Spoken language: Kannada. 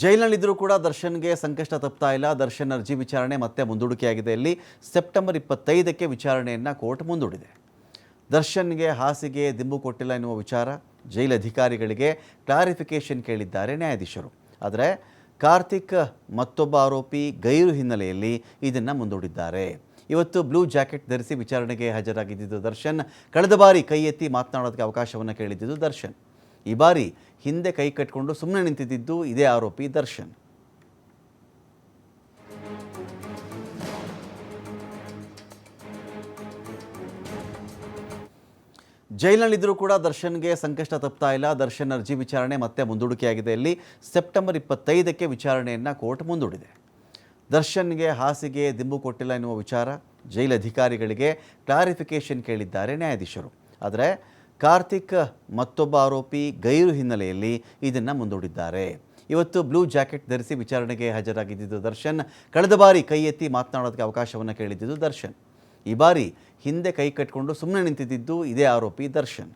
ಜೈಲಿನಲ್ಲಿದ್ದರೂ ಕೂಡ ದರ್ಶನ್ಗೆ ಸಂಕಷ್ಟ ತಪ್ತಾ ಇಲ್ಲ. ದರ್ಶನ್ ಅರ್ಜಿ ವಿಚಾರಣೆ ಮತ್ತೆ ಮುಂದೂಡಿಕೆಯಾಗಿದೆ. ಇಲ್ಲಿ ಸೆಪ್ಟೆಂಬರ್ ಇಪ್ಪತ್ತೈದಕ್ಕೆ ವಿಚಾರಣೆಯನ್ನು ಕೋರ್ಟ್ ಮುಂದೂಡಿದೆ. ದರ್ಶನ್ಗೆ ಹಾಸಿಗೆ ದಿಂಬು ಕೊಟ್ಟಿಲ್ಲ ಎನ್ನುವ ವಿಚಾರ ಜೈಲು ಅಧಿಕಾರಿಗಳಿಗೆ ಕ್ಲಾರಿಫಿಕೇಷನ್ ಕೇಳಿದ್ದಾರೆ ನ್ಯಾಯಾಧೀಶರು. ಆದರೆ ಕಾರ್ತಿಕ್ ಮತ್ತೊಬ್ಬ ಆರೋಪಿ ಗೈರು ಹಿನ್ನೆಲೆಯಲ್ಲಿ ಇದನ್ನು ಮುಂದೂಡಿದ್ದಾರೆ. ಇವತ್ತು ಬ್ಲೂ ಜಾಕೆಟ್ ಧರಿಸಿ ವಿಚಾರಣೆಗೆ ಹಾಜರಾಗಿದ್ದಿದ್ದು ದರ್ಶನ್ ಕಳೆದ ಬಾರಿ ಕೈ ಎತ್ತಿ ಮಾತನಾಡೋದಕ್ಕೆ ಅವಕಾಶವನ್ನು ಕೇಳಿದ್ದಿದ್ದು ದರ್ಶನ್. ಈ ಬಾರಿ ಹಿಂದೆ ಕೈ ಕಟ್ಟಿಕೊಂಡು ಸುಮ್ಮನೆ ನಿಂತಿದ್ದು ಇದೇ ಆರೋಪಿ ದರ್ಶನ್. ಜೈಲಿನಲ್ಲಿದ್ದರೂ ಕೂಡ ದರ್ಶನ್ಗೆ ಸಂಕಷ್ಟ ತಪ್ತಾ ಇಲ್ಲ. ದರ್ಶನ್ ಅರ್ಜಿ ವಿಚಾರಣೆ ಮತ್ತೆ ಮುಂದೂಡಿಕೆಯಾಗಿದೆ. ಇಲ್ಲಿ ಸೆಪ್ಟೆಂಬರ್ ಇಪ್ಪತ್ತೈದಕ್ಕೆ ವಿಚಾರಣೆಯನ್ನು ಕೋರ್ಟ್ ಮುಂದೂಡಿದೆ. ದರ್ಶನ್ಗೆ ಹಾಸಿಗೆ ದಿಂಬು ಕೊಟ್ಟಿಲ್ಲ ಎನ್ನುವ ವಿಚಾರ ಜೈಲು ಅಧಿಕಾರಿಗಳಿಗೆ ಕ್ಲಾರಿಫಿಕೇಷನ್ ಕೇಳಿದ್ದಾರೆ ನ್ಯಾಯಾಧೀಶರು. ಆದರೆ ಕಾರ್ತಿಕ್ ಮತ್ತೊಬ್ಬ ಆರೋಪಿ ಗೈರು ಹಿನ್ನೆಲೆಯಲ್ಲಿ ಇದನ್ನು ಮುಂದೂಡಿದ್ದಾರೆ. ಇವತ್ತು ಬ್ಲೂ ಜಾಕೆಟ್ ಧರಿಸಿ ವಿಚಾರಣೆಗೆ ಹಾಜರಾಗಿದ್ದಿದ್ದು ದರ್ಶನ್. ಕಳೆದ ಬಾರಿ ಕೈ ಎತ್ತಿ ಮಾತನಾಡೋದಕ್ಕೆ ಅವಕಾಶವನ್ನು ಕೇಳಿದ್ದಿದ್ದು ದರ್ಶನ್. ಈ ಬಾರಿ ಹಿಂದೆ ಕೈ ಕಟ್ಟಿಕೊಂಡು ಸುಮ್ಮನೆ ನಿಂತಿದ್ದು ಇದೇ ಆರೋಪಿ ದರ್ಶನ್.